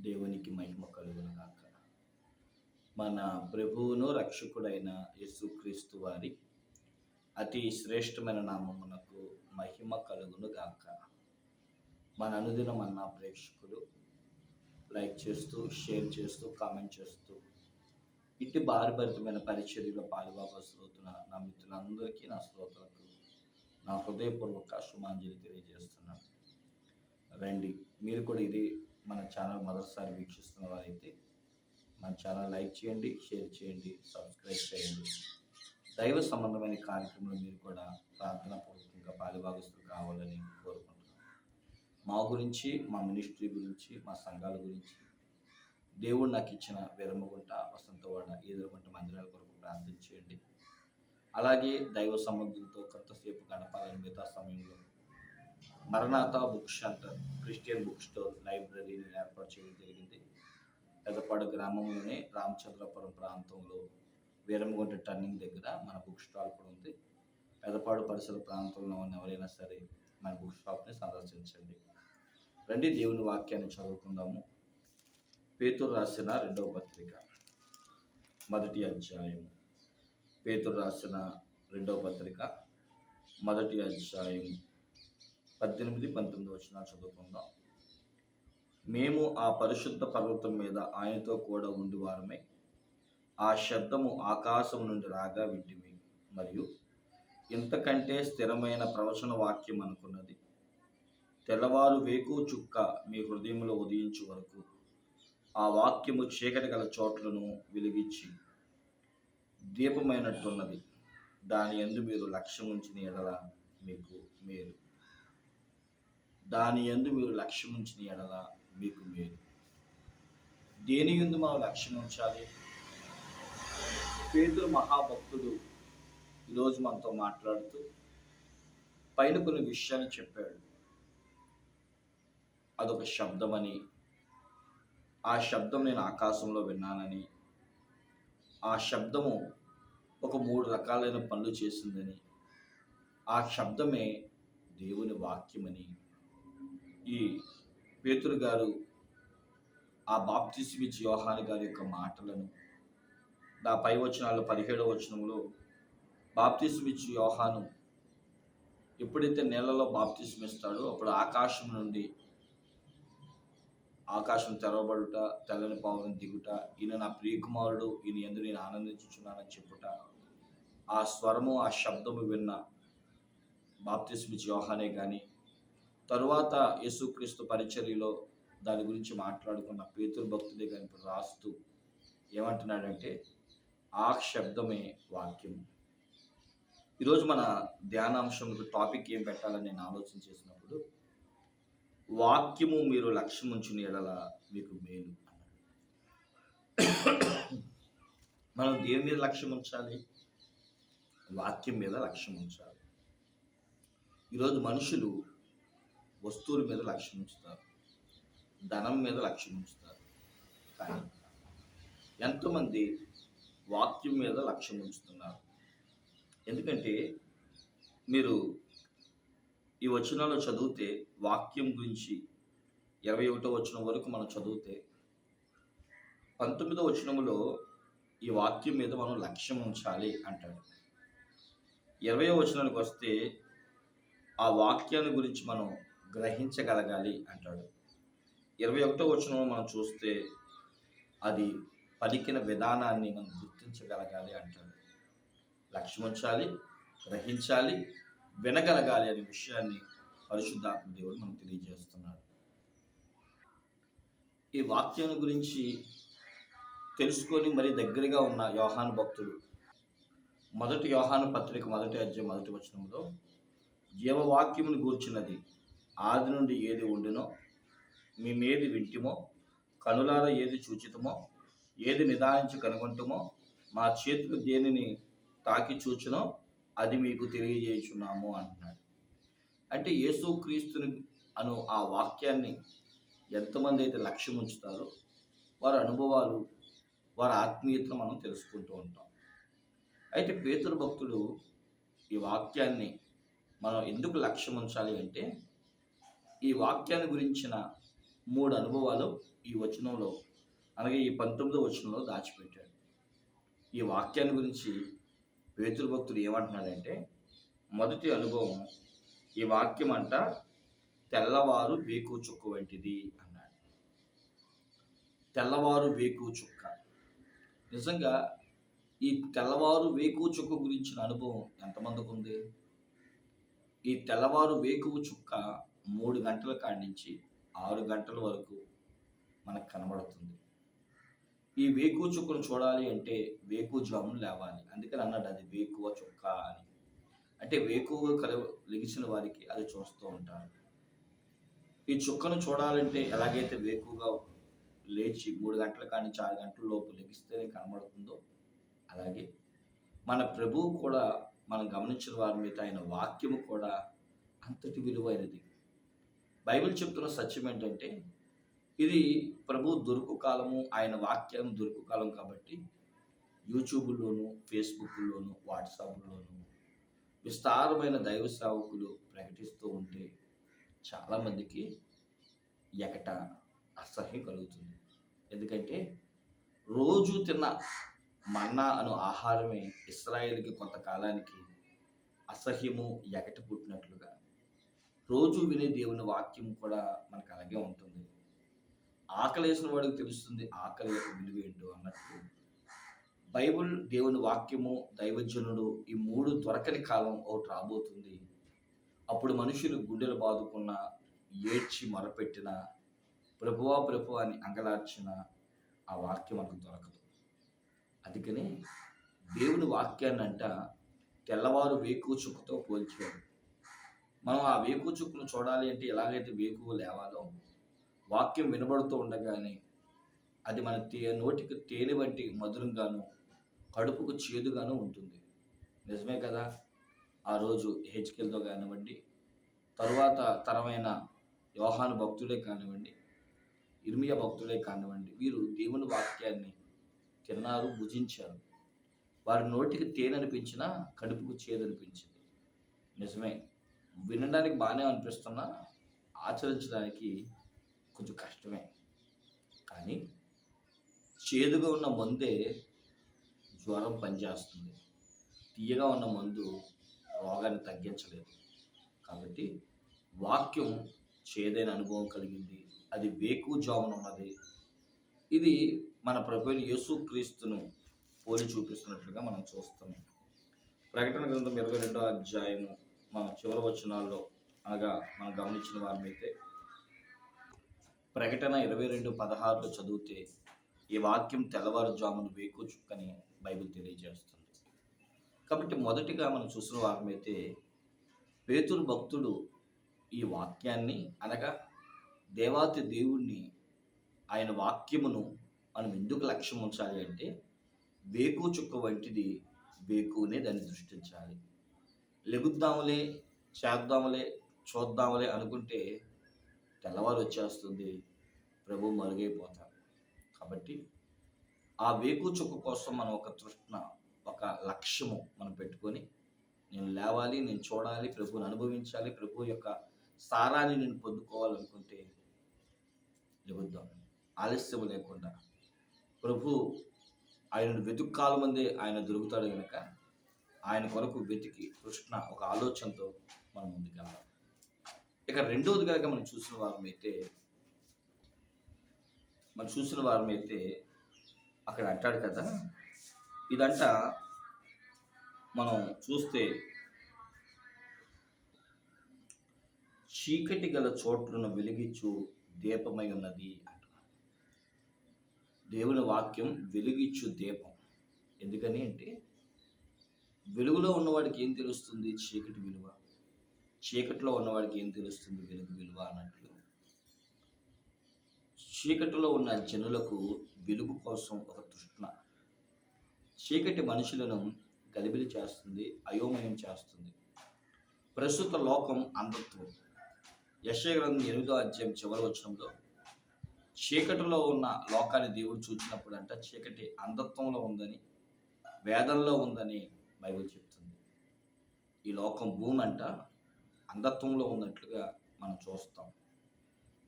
దేవునికి మహిమ కలుగునుగాక. మన ప్రభువును రక్షకుడైన యేసుక్రీస్తు వారి అతి శ్రేష్టమైన నామమునకు మహిమ కలుగునుగాక. మన అనుదినం అన్న ప్రేక్షకులు లైక్ చేస్తూ షేర్ చేస్తూ కామెంట్ చేస్తూ ఇటు భారభరితమైన పరిచర్యలో పాలుభాగస్తున్న నా మిత్రులందరికీ నా శ్రోతలకు నా హృదయపూర్వక శుభాంజలి తెలియజేస్తున్నాను. రండి మీరు కూడా ఇది మన ఛానల్ మొదటిసారి వీక్షిస్తున్న వారైతే మన ఛానల్ లైక్ చేయండి షేర్ చేయండి సబ్స్క్రైబ్ చేయండి. దైవ సంబంధమైన కార్యక్రమంలో మీరు కూడా ప్రార్థన పూర్వకంగా పాలుభాగస్తులు కావాలని కోరుకుంటున్నాను మా గురించి మా మినిస్ట్రీ గురించి మా సంఘాల గురించి దేవుడు నాకు ఇచ్చిన విరమగుంట వసంతవాడ ఈదురుగుంట మందిరాల కొరకు ప్రార్థన చేయండి. అలాగే దైవ సంబంధులతో కొంతసేపు గడపాలని మిగతా సమయంలో మరణాత book shelter Christian book store లైబ్రరీని ఏర్పాటు చేయడం జరిగింది. పెద్దపాడు గ్రామంలోనే రామచంద్రపురం ప్రాంతంలో వీరమగుంట టర్నింగ్ దగ్గర మన బుక్ స్టాల్ కూడా ఉంది. పెద్దపాడు పరిసర ప్రాంతంలో ఉన్న ఎవరైనా సరే మన బుక్ షాప్ని సందర్శించండి. రండి దేవుని వాక్యాన్ని చదువుకుందాము. పేతురు రాసిన రెండవ పత్రిక మొదటి అధ్యాయం పేతురు రాసిన రెండవ పత్రిక మొదటి అధ్యాయం పద్దెనిమిది పంతొమ్మిది వచ్చిన చదువుకుందాం. మేము ఆ పరిశుద్ధ పర్వతం మీద ఆయనతో కూడా ఉండి వారమే ఆ శబ్దము ఆకాశం నుండి రాగా వింటిమి. మరియు ఇంతకంటే స్థిరమైన ప్రవచన వాక్యం అనుకున్నది. తెల్లవారు వేకు చుక్క మీ హృదయంలో ఉదయించు వరకు ఆ వాక్యము చీకటి గల చోట్లను వెలిగించి దీపమైనట్టున్నది. దాని ఎందు మీరు లక్ష్యం ఉంచిన ఎడల మీకు మేలు. దాని ఎందు మీరు లక్ష్యం ఉంచిన ఎడల మీకు మేలు. దేని ఎందు మనం లక్ష్యం ఉంచాలి పేదలు మహాభక్తుడు ఈరోజు మనతో మాట్లాడుతూ పైన కొన్ని విషయాలు చెప్పాడు. అదొక శబ్దమని ఆ శబ్దం నేను ఆకాశంలో విన్నానని ఆ శబ్దము ఒక మూడు రకాలైన పనులు చేసిందని ఆ శబ్దమే దేవుని వాక్యమని ఈ పేతురు గారు ఆ బాప్తిస్మిచ్ యోహాని గారి యొక్క మాటలను నా పై వచనాలు పదిహేడవ వచనంలో బాప్తిస్మిచ్ యోహాను ఎప్పుడైతే నేలలో బాప్తిస్మిస్తాడో అప్పుడు ఆకాశం నుండి ఆకాశం తెరవబడుట తెల్లని పావులను దిగుట ఈయన నా ప్రియకుమారుడు ఈయన ఎందు నేను ఆనందించుచున్నానని చెప్పుట ఆ స్వరము ఆ శబ్దము విన్న బాప్తిస్మిచ్ యోహానే కానీ తరువాత యేసుక్రీస్తు పరిచర్యలో దాని గురించి మాట్లాడుకున్న పేతురు భక్తుడే కానీ ఇప్పుడు రాస్తూ ఏమంటున్నాడంటే ఆ శబ్దమే వాక్యం. ఈరోజు మన ధ్యానాంశంలో టాపిక్ ఏం పెట్టాలని నేను ఆలోచన చేసినప్పుడు వాక్యము మీరు లక్ష్యం ఉంచిన ఎడల మీకు మేలు మనం దేని మీద లక్ష్యం ఉంచాలి వాక్యం మీద లక్ష్యం ఉంచాలి ఈరోజు మనుషులు వస్తువుల మీద లక్ష్యం ఉంచుతారు. ధనం మీద లక్ష్యం ఉంచుతారు. కానీ ఎంతమంది వాక్యం మీద లక్ష్యం ఉంచుతున్నారు. ఎందుకంటే మీరు ఈ వచనాలు చదివితే వాక్యం గురించి ఇరవై ఒకటో వచనం వరకు మనం చదివితే పంతొమ్మిదో వచనంలో ఈ వాక్యం మీద మనం లక్ష్యం ఉంచాలి అంటాడు. ఇరవై వచనానికి వస్తే ఆ వాక్యాన్ని గురించి మనం గ్రహించగలగాలి అంటాడు. ఇరవై ఒకటో వచనంలో మనం చూస్తే అది పలికిన విధానాన్ని మనం గుర్తించగలగాలి అంటాడు. లక్ష్యం ఉంచాలి గ్రహించాలి వినగలగాలి అనే విషయాన్ని పరిశుద్ధాత్మ దేవుడు మనకు తెలియజేస్తున్నాడు. ఈ వాక్యం గురించి తెలుసుకొని మరి దగ్గరగా ఉన్న యోహాను భక్తుడు మొదటి యోహాను పత్రిక మొదటి అధ్యాయం మొదటి వచనంలో జీవవాక్యమును గూర్చినది. ఆది నుండి ఏది ఉండినో మేమేది వింటిమో కనులార ఏది చూచితమో ఏది నిదానించి కనుగొంటమో మా చేతులు దేనిని తాకి చూచినో అది మీకు తెలియజేస్తున్నాము అంటున్నాడు. అంటే యేసుక్రీస్తుని అను ఆ వాక్యాన్ని ఎంతమంది అయితే లక్ష్యం ఉంచుతారో వారి అనుభవాలు వారి ఆత్మీయతను మనం తెలుసుకుంటూ ఉంటాం. అయితే పేతురు భక్తుడు ఈ వాక్యాన్ని మనం ఎందుకు లక్ష్యం ఉంచాలి అంటే ఈ వాక్యాన్ని గురించిన మూడు అనుభవాలు ఈ వచనంలో అలాగే ఈ పంతొమ్మిదో వచనంలో దాచిపెట్టాడు. ఈ వాక్యాన్ని గురించి పేతురు భక్తుడు ఏమంటున్నాడంటే మొదటి అనుభవం ఈ వాక్యం అంట తెల్లవారు వేకు చుక్క వంటిది అన్నాడు. తెల్లవారు వేకు చుక్క. నిజంగా ఈ తెల్లవారు వేకు చుక్క గురించిన అనుభవం ఎంతమందికి ఉంది ఈ తెల్లవారు వేకువ చుక్క మూడు గంటల కాడి నుంచి ఆరు గంటల వరకు మనకు కనబడుతుంది. ఈ వేకువ చుక్కను చూడాలి అంటే వేకు జామును లేవాలి. అందుకని అన్నాడు అది వేకువ చుక్క అని. అంటే వేకువగా కల లెగిసిన వారికి అది చూస్తూ ఉంటారు. ఈ చుక్కను చూడాలంటే ఎలాగైతే వేకువగా లేచి మూడు గంటల కానీ నుంచి ఆరు గంటల లోపు లెగిస్తేనే కనబడుతుందో అలాగే మన ప్రభువు కూడా మనం గమనించిన వారి మీద ఆయన వాక్యము కూడా అంతటి విలువైనది. బైబిల్ చెప్తున్న సత్యం ఏంటంటే ఇది ప్రభు దొరుకు కాలము ఆయన వాక్యం దొరుకు కాలం కాబట్టి యూట్యూబ్లోను ఫేస్బుక్లోను వాట్సాప్లోను విస్తారమైన దైవ సేవకులు ప్రకటిస్తూ ఉంటే చాలామందికి ఎకట అసహ్యం కలుగుతుంది. ఎందుకంటే రోజు తిన్న మన్నా అను ఆహారమే ఇస్రాయేల్కి కొంతకాలానికి అసహ్యము ఎకట పుట్టినట్లుగా రోజు వినే దేవుని వాక్యం కూడా మనకు అలాగే ఉంటుంది. ఆకలి వేసిన వాడికి తెలుస్తుంది ఆకలి యొక్క విలువ ఏంటో అన్నట్టు. బైబుల్ దేవుని వాక్యము దైవజనుడు ఈ మూడు దొరకని కాలం ఒకటి రాబోతుంది. అప్పుడు మనుషులు గుండెలు బాదుకున్న ఏడ్చి మొరపెట్టిన ప్రభువా ప్రభు అని అంగలార్చిన ఆ వాక్యం మనకు దొరకదు. అందుకని దేవుని వాక్యాన్ని అంట తెల్లవారు వేకు చుక్కతో పోల్చాడు మనం ఆ వేకు చుక్కును చూడాలి అంటే ఎలాగైతే వేకు లేవాలో వాక్యం వినబడుతూ ఉండగానే అది మన తే నోటికి తేనె వంటి మధురంగాను కడుపుకు చేదుగాను ఉంటుంది. నిజమే కదా? ఆ రోజు హెచ్కెల్తో కానివ్వండి తరువాత తరమైన యోహాను భక్తుడే కానివ్వండి ఇర్మియా భక్తుడే కానివ్వండి వీరు దేవుని వాక్యాన్ని తిన్నారు భుజించారు. వారి నోటికి తేనె అనిపించినా కడుపుకు చేదనిపించింది నిజమే. వినడానికి బాగానే అనిపిస్తున్నా ఆచరించడానికి కొంచెం కష్టమే. కానీ చేదుగా ఉన్న మందే జ్వరం పనిచేస్తుంది. తీయగా ఉన్న మందు రోగాన్ని తగ్గించలేదు. కాబట్టి వాక్యం చేదైన అనుభవం కలిగింది. అది వేకు జామున ఉన్నది. ఇది మన ప్రభు యేసు క్రీస్తును పోలి చూపిస్తున్నట్లుగా మనం చూస్తున్నాం. ప్రకటన గ్రంథం ఇరవై రెండో అధ్యాయము మన చివరి వచనాల్లో అనగా మనం గమనించిన వారమైతే ప్రకటన ఇరవై రెండు పదహారులో చదివితే ఈ వాక్యం తెల్లవారుజామును వేకుచుక్కని బైబిల్ తెలియజేస్తుంది. కాబట్టి మొదటిగా మనం చూసిన వారమైతే పేతురు భక్తుడు ఈ వాక్యాన్ని అనగా దేవాతి దేవుణ్ణి ఆయన వాక్యమును మనం ఎందుకు లక్ష్యం ఉంచాలి అంటే వేకు చుక్క వంటిది వేకునే దాన్ని దృష్టించాలి లెగుద్దాములే చేద్దాములే చూద్దాములే అనుకుంటే తెల్లవారు వచ్చేస్తుంది. ప్రభు మరుగైపోతారు కాబట్టి ఆ వేకు చుక్క కోసం మనం ఒక తృష్ణ ఒక లక్ష్యము మనం పెట్టుకొని నేను లేవాలి నేను చూడాలి ప్రభుని అనుభవించాలి ప్రభు యొక్క సారాన్ని నేను పొందుకోవాలనుకుంటే లెగుద్దాం. ఆలస్యం లేకుండా. ప్రభు ఆయనను వెతుక్కాల ముందే ఆయన దొరుకుతాడు కనుక ఆయన కొరకు వెతికి కృష్ణ ఒక ఆలోచనతో మనం ముందుకెళ్ళాలి ఇక రెండవది కనుక మనం చూసిన వారమైతే మనం చూసిన వారమైతే అక్కడ అంటాడు కదా ఇదంట మనం చూస్తే చీకటి గల చోట్లను వెలిగించు దీపమై ఉన్నది అంటున్నాడు. దేవుని వాక్యం వెలిగించు దీపం. ఎందుకని అంటే వెలుగులో ఉన్నవాడికి ఏం తెలుస్తుంది? చీకటి విలువ. చీకటిలో ఉన్నవాడికి ఏం తెలుస్తుంది? వెలుగు విలువ అన్నట్లు. చీకటిలో ఉన్న జనులకు వెలుగు కోసం ఒక తృష్ణ. చీకటి మనుషులను గలిబిలి చేస్తుంది అయోమయం చేస్తుంది. ప్రస్తుత లోకం అంధత్వం. యశగ్రంథం ఎనిమిదో అధ్యాయం చివరి వచనంలో చీకటిలో ఉన్న లోకాన్ని దేవుడు చూచినప్పుడు అంట చీకటి అంధత్వంలో ఉందని వేదంలో ఉందని బైబిల్ చెప్తుంది. ఈ లోకం భూమి అంట అంధత్వంలో ఉన్నట్లుగా మనం చూస్తాం.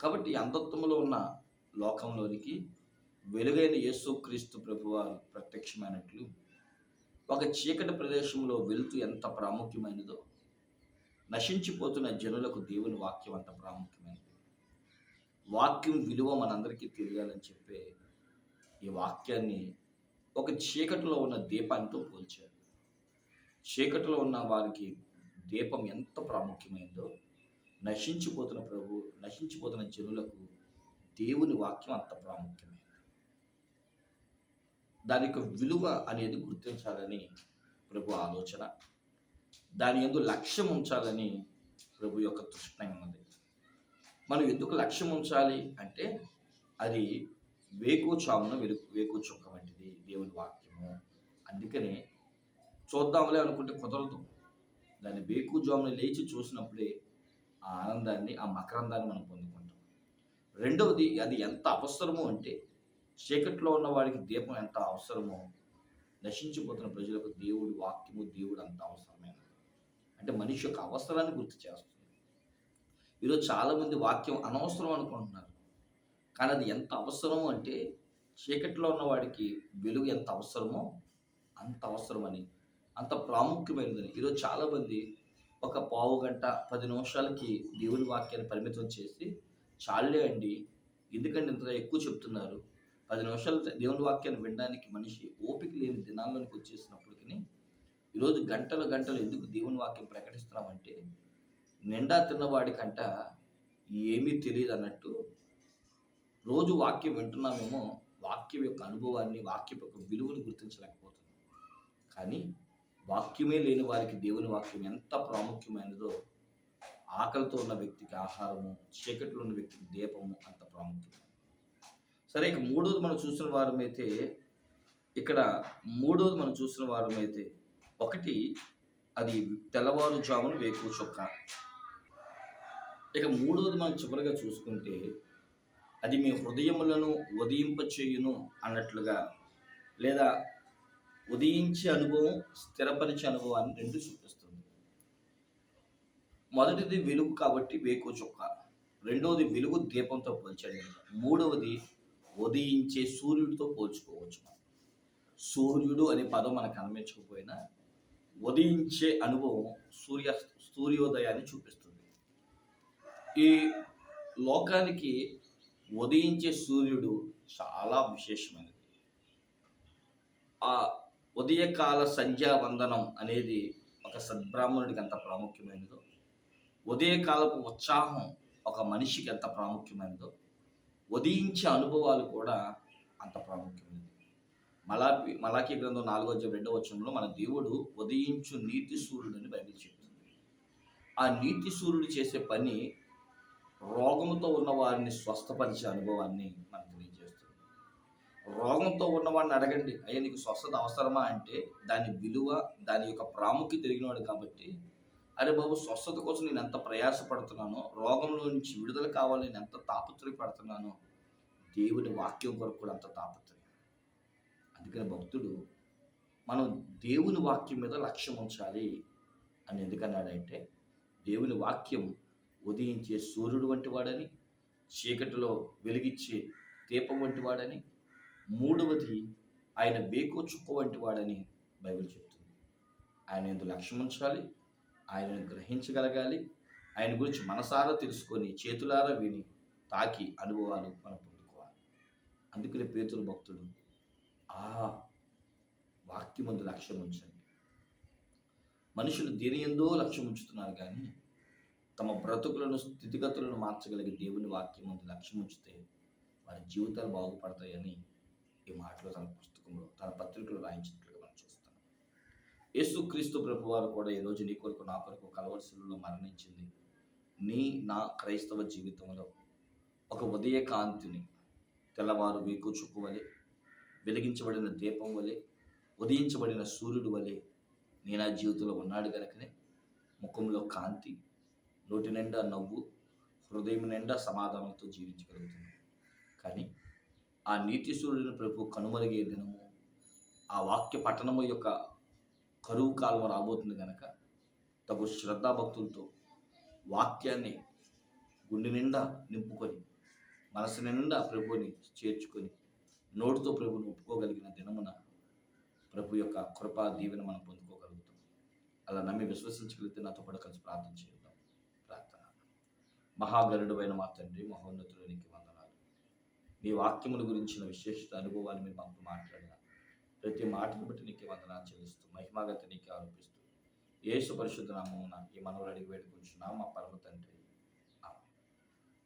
కాబట్టి అంధత్వంలో ఉన్న లోకంలోనికి వెలుగైన యేసుక్రీస్తు ప్రభువారు ప్రత్యక్షమైనట్లు ఒక చీకటి ప్రదేశంలో వెలుతు ఎంత ప్రాముఖ్యమైనదో నశించిపోతున్న జనులకు దేవుని వాక్యం అంత ప్రాముఖ్యమైనది. వాక్యం విలువ మనందరికీ తెలియాలని చెప్పే ఈ వాక్యాన్ని ఒక చీకటిలో ఉన్న దీపానితో పోల్చారు. చీకటిలో ఉన్న వారికి దీపం ఎంత ప్రాముఖ్యమైందో. నశించిపోతున్న ప్రభు నశించిపోతున్న జనులకు దేవుని వాక్యం అంత ప్రాముఖ్యమైనది దాని యొక్క విలువ అనేది గుర్తించాలని ప్రభు ఆలోచన. దాని ఎందు లక్ష్యం ఉంచాలని ప్రభు యొక్క తృష్ణ ఉన్నది. మనం ఎందుకు లక్ష్యం ఉంచాలి అంటే అది వేకు చామున వెలు వేకు వంటిది దేవుని వాక్యము. అందుకనే చూద్దాంలే అనుకుంటే కుదరదు. దాన్ని బేకు జామున లేచి చూసినప్పుడే ఆ ఆనందాన్ని ఆ మకరందాన్ని మనం పొందుకుంటాం. రెండవది అది ఎంత అవసరమో అంటే చీకట్లో ఉన్న వాడికి దీపం ఎంత అవసరమో నశించిపోతున్న ప్రజలకు దేవుడు వాక్యము దేవుడు అంత అవసరమైనది అంటే మనిషి యొక్క అవసరాన్ని గుర్తు చేస్తుంది. ఈరోజు చాలామంది వాక్యం అనవసరం అనుకుంటున్నారు. కానీ అది ఎంత అవసరమో అంటే చీకట్లో ఉన్న వాడికి వెలుగు ఎంత అవసరమో అంత అవసరమని అంత ప్రాముఖ్యమైనదని. ఈరోజు చాలామంది ఒక పావు గంట పది నిమిషాలకి దేవుని వాక్యాన్ని పరిమితం చేసి చాలే అండి ఎందుకంటే ఇంత ఎక్కువ చెప్తున్నారు? పది నిమిషాలు దేవుని వాక్యాన్ని వినడానికి మనిషి ఓపిక లేని దినాల్లోనికి వచ్చేసినప్పటికీ ఈరోజు గంటలు గంటలు ఎందుకు దేవుని వాక్యం ప్రకటిస్తున్నామంటే నిండా తిన్నవాడికంట ఏమీ తెలియదు అన్నట్టు రోజు వాక్యం వింటున్నామేమో వాక్యం యొక్క అనుభవాన్ని వాక్యం యొక్క విలువను గుర్తించలేకపోతున్నాం. కానీ వాక్యమే లేని వారికి దేవుని వాక్యం ఎంత ప్రాముఖ్యమైనదో ఆకలితో ఉన్న వ్యక్తికి ఆహారము చీకట్లో ఉన్న వ్యక్తికి దీపము అంత ప్రాముఖ్యం. సరే ఇక మూడోది మనం చూసిన వారమైతే ఇక్కడ మూడోది మనం చూసిన వారమైతే ఒకటి అది తెల్లవారుజామున వేకు చొక్క. ఇక మూడోది మనం చివరిగా చూసుకుంటే అది మీ హృదయములను ఉదయింపచేయును అన్నట్లుగా లేదా ఉదయించే అనుభవం స్థిరపరిచే అనుభవాన్ని రెండు చూపిస్తుంది. మొదటిది వెలుగు కాబట్టి వేకు చుక్క. రెండవది వెలుగు దీపంతో పోల్చండి. మూడవది ఉదయించే సూర్యుడితో పోల్చుకోవచ్చు. సూర్యుడు అనే పదం మనకు కనిపించకపోయినా ఉదయించే అనుభవం సూర్య సూర్యోదయాన్ని చూపిస్తుంది. ఈ లోకానికి ఉదయించే సూర్యుడు చాలా విశేషమైనది. ఆ ఉదయకాల సంధ్యావందనం అనేది ఒక సద్బ్రాహ్మణుడికి ఎంత ప్రాముఖ్యమైనదో ఉదయకాలపు ఉత్సాహం ఒక మనిషికి ఎంత ప్రాముఖ్యమైనదో ఉదయించే అనుభవాలు కూడా అంత ప్రాముఖ్యమైనది మలాపి మలాఖీ గ్రంథం నాలుగో అధ్యాయం రెండవ వచనంలో మన దేవుడు ఉదయించు నీతి సూర్యుడని అని బైబిల్ చెప్తుంది. ఆ నీతి సూర్యుడు చేసే పని రోగంతో ఉన్న వారిని స్వస్థపరిచే అనుభవాన్ని మనం రోగంతో ఉన్నవాడిని అడగండి అయ్యా నీకు స్వస్థత అవసరమా? అంటే దాని విలువ దాని యొక్క ప్రాముఖ్యత తెలిగినవాడు కాబట్టి అరే బాబు స్వస్థత కోసం నేను ఎంత ప్రయాసపడుతున్నానో రోగంలో నుంచి విడుదల కావాలని నేను ఎంత తాపత్రయపడుతున్నానో దేవుని వాక్యం కొరకు కూడా అంత తాపత్రయం. అందుకని భక్తుడు మనం దేవుని వాక్యం మీద లక్ష్యం ఉంచాలి అని ఎందుకన్నాడంటే దేవుని వాక్యం ఉదయించే సూర్యుడు వంటి వాడని చీకటిలో వెలిగించే దీపం వంటి వాడని మూడవది ఆయన బేకో చుక్క వంటి వాడని బైబిల్ చెప్తుంది. ఆయన ఎందుకు లక్ష్యం ఉంచాలి ఆయనను గ్రహించగలగాలి ఆయన గురించి మనసారా తెలుసుకొని చేతులారా విని తాకి అనుభవాలు మనం పొందుకోవాలి. అందుకనే పేతుల భక్తుడు ఆ వాక్యమందు లక్ష్యం ఉంచండి. మనుషులు దేని ఎందో లక్ష్యం ఉంచుతున్నారు కానీ తమ బ్రతుకులను స్థితిగతులను మార్చగలిగే దేవుని వాక్యం ముందు లక్ష్యం ఉంచితే వారి జీవితాలు బాగుపడతాయని ఈ మాటలు తన పుస్తకంలో తన పత్రికలు రాయించినట్లుగా మనం చూస్తాం యేసుక్రీస్తు ప్రభు వారు కూడా ఈరోజు నీ కొరకు నా కొరకు కలవలసిలో మరణించింది. నీ నా క్రైస్తవ జీవితంలో ఒక ఉదయ కాంతిని తెల్లవారు వీకు చుక్కు వలె వెలిగించబడిన దీపం వలె ఉదయించబడిన సూర్యుడు వలె నీ నా జీవితంలో ఉన్నాడు కనుకనే ముఖంలో కాంతి నోటి నిండా నవ్వు హృదయం నిండా సమాధానంతో జీవించగలుగుతుంది కానీ ఆ నీతి ప్రభు కనుమరుగే దినము ఆ వాక్య పట్టణము యొక్క కరువు కాలం రాబోతుంది కనుక తగు శ్రద్ధాభక్తులతో వాక్యాన్ని గుండె నిండా నింపుకొని మనసు నిండా ప్రభుని చేర్చుకొని నోటితో ప్రభుని ఒప్పుకోగలిగిన దినమున ప్రభు యొక్క కృపా దీవెన మనం పొందుకోగలుగుతాం. అలా నమ్మి విశ్వసించగలిగితే నాతో పాటు కలిసి ప్రార్థన చేద్దాం. ప్రార్థన. మహాగరుడు అయిన మా తండ్రి మహోన్నతుడు మీ వాక్యముల గురించిన విశేష అనుభవాన్ని మీరు మాకు మాట్లాడినా ప్రతి మాటను బట్టి నీకే వందనాలు చెల్లిస్తూ మహిమాగత నీకే ఆరోపిస్తూ యేసు పరిశుద్ధ నామమున ఈ మనవులు అడిగి వేడుకుంటున్నాం మా పరమ తండ్రి.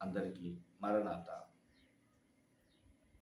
అందరికీ మరణాత